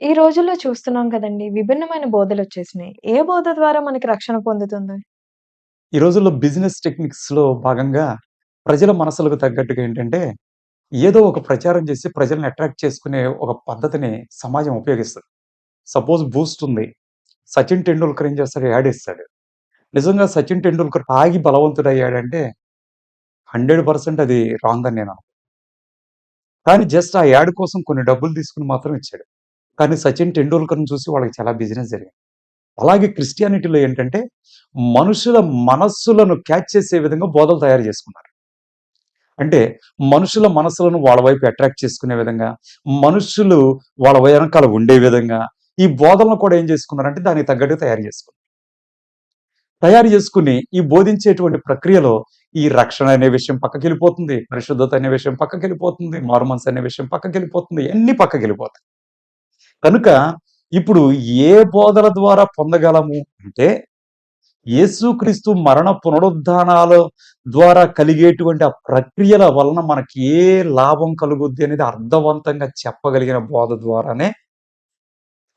ఈ రోజుల్లో చూస్తున్నాం కదండీ! విభిన్నమైన బోధలు వచ్చేసినాయి. ఏ బోధ ద్వారా మనకి రక్షణ పొందుతుంది? ఈ రోజుల్లో బిజినెస్ టెక్నిక్స్‌లో భాగంగా ప్రజల మనసులకు తగ్గట్టుగా ఏంటంటే, ఏదో ఒక ప్రచారం చేసి ప్రజల్ని అట్రాక్ట్ చేసుకునే ఒక పద్ధతిని సమాజం ఉపయోగిస్తది. సపోజ్ బూస్ట్ ఉంది. 'సచిన్ టెండూల్కర్' ఏం చేస్తాడు యాడ్ ఇస్తాడు. నిజంగా 'సచిన్ టెండూల్కర్' తాగి బలవంతుడయ్యాడంటే 100% అది రాంగ్ అని నేను అనుకుంటున్నాను. కానీ జస్ట్ ఆ యాడ్ కోసం కొన్ని డబ్బులు తీసుకొని మాత్రం ఇచ్చాడు. కానీ 'సచిన్ టెండూల్కర్‌ని' చూసి వాళ్ళకి చాలా బిజినెస్ జరిగింది. అలాగే క్రిస్టియానిటీలో ఏంటంటే, మనుషుల మనస్సులను క్యాచ్ చేసే విధంగా బోధలు తయారు చేసుకున్నారు. అంటే మనుషుల మనసులను వాళ్ళ వైపు అట్రాక్ట్ చేసుకునే విధంగా, మనుషులు వాళ్ళ వెనకాల ఉండే విధంగా, ఈ బోధనలు కూడా ఏం చేసుకున్నారంటే దానికి తగ్గట్టుగా తయారు చేసుకున్నారు. తయారు చేసుకుని ఈ బోధించేటువంటి ప్రక్రియలో ఈ రక్షణ అనే విషయం పక్కకెళ్ళిపోతుంది. పరిశుద్ధత అనే విషయం పక్కకెళ్ళిపోతుంది. మార్మన్స్ అనే విషయం పక్కకెళ్ళిపోతుంది. పక్కకి పక్కకెళ్ళిపోతాయి. కనుక ఇప్పుడు ఏ బోధల ద్వారా పొందగలము అంటే, యేసుక్రీస్తు మరణ పునరుద్ధానాల ద్వారా కలిగేటువంటి ఆ ప్రక్రియల వలన మనకి ఏ లాభం కలుగుద్ది అనేది అర్థవంతంగా చెప్పగలిగిన బోధ ద్వారానే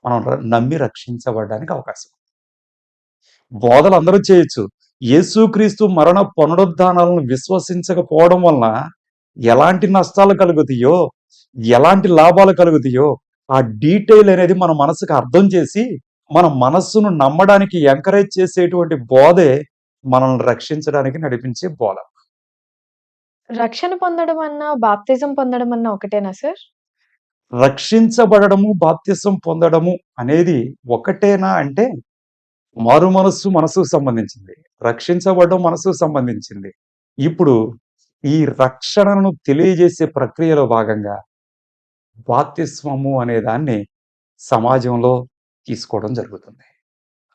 మనం నమ్మి రక్షించబడడానికి అవకాశం ఉంది. బోధలు అందరూ చేయొచ్చు. యేసుక్రీస్తు మరణ పునరుద్ధానాలను విశ్వసించకపోవడం వలన ఎలాంటి నష్టాలు కలుగుతాయో, ఎలాంటి లాభాలు కలుగుతాయో, ఆ డీటెయిల్ అనేది మన మనసుకు అర్థం చేసి, మన మనస్సును నమ్మడానికి ఎంకరేజ్ చేసేటువంటి బోధే మనల్ని రక్షించడానికి నడిపించే బోధ. రక్షణ పొందడం అన్నా, బాప్తిజం పొందడం అన్నా ఒకటేనా సార్? రక్షించబడడము, బాప్తిసం పొందడము అనేది ఒకటేనా అంటే, మారు మనస్సు మనసుకు సంబంధించింది. రక్షించబడడం మనసుకు సంబంధించింది. ఇప్పుడు ఈ రక్షణను తెలియజేసే ప్రక్రియలో భాగంగా బాప్తిస్వము అనే దాన్ని సమాజంలో తీసుకోవడం జరుగుతుంది.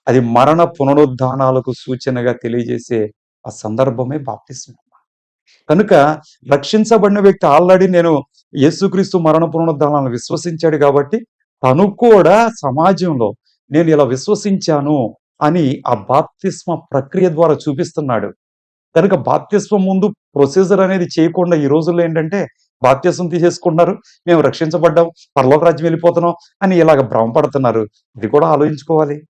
అది మరణ పునరుద్ధానాలకు సూచనగా తెలియజేసే ఆ సందర్భమే బాప్తిస్మం. కనుక రక్షించబడిన వ్యక్తి ఆల్రెడీ నేను యేసుక్రీస్తు మరణ పునరుద్ధానాలను విశ్వసించాడు కాబట్టి, తను కూడా సమాజంలో నేను ఇలా విశ్వసించాను అని ఆ బాప్తిస్మ ప్రక్రియ ద్వారా చూపిస్తున్నాడు. కనుక బాప్తిస్వం ముందు ప్రొసీజర్ అనేది చేయకుండా ఈ రోజుల్లో ఏంటంటే, బాప్తిసం తీసేసుకుంటున్నారు. మేము రక్షించబడ్డాం. పరలోక రాజ్యం వెళ్ళిపోతున్నాం అని ఇలాగ భ్రమపడుతున్నారు. ఇది కూడా ఆలోచించుకోవాలి.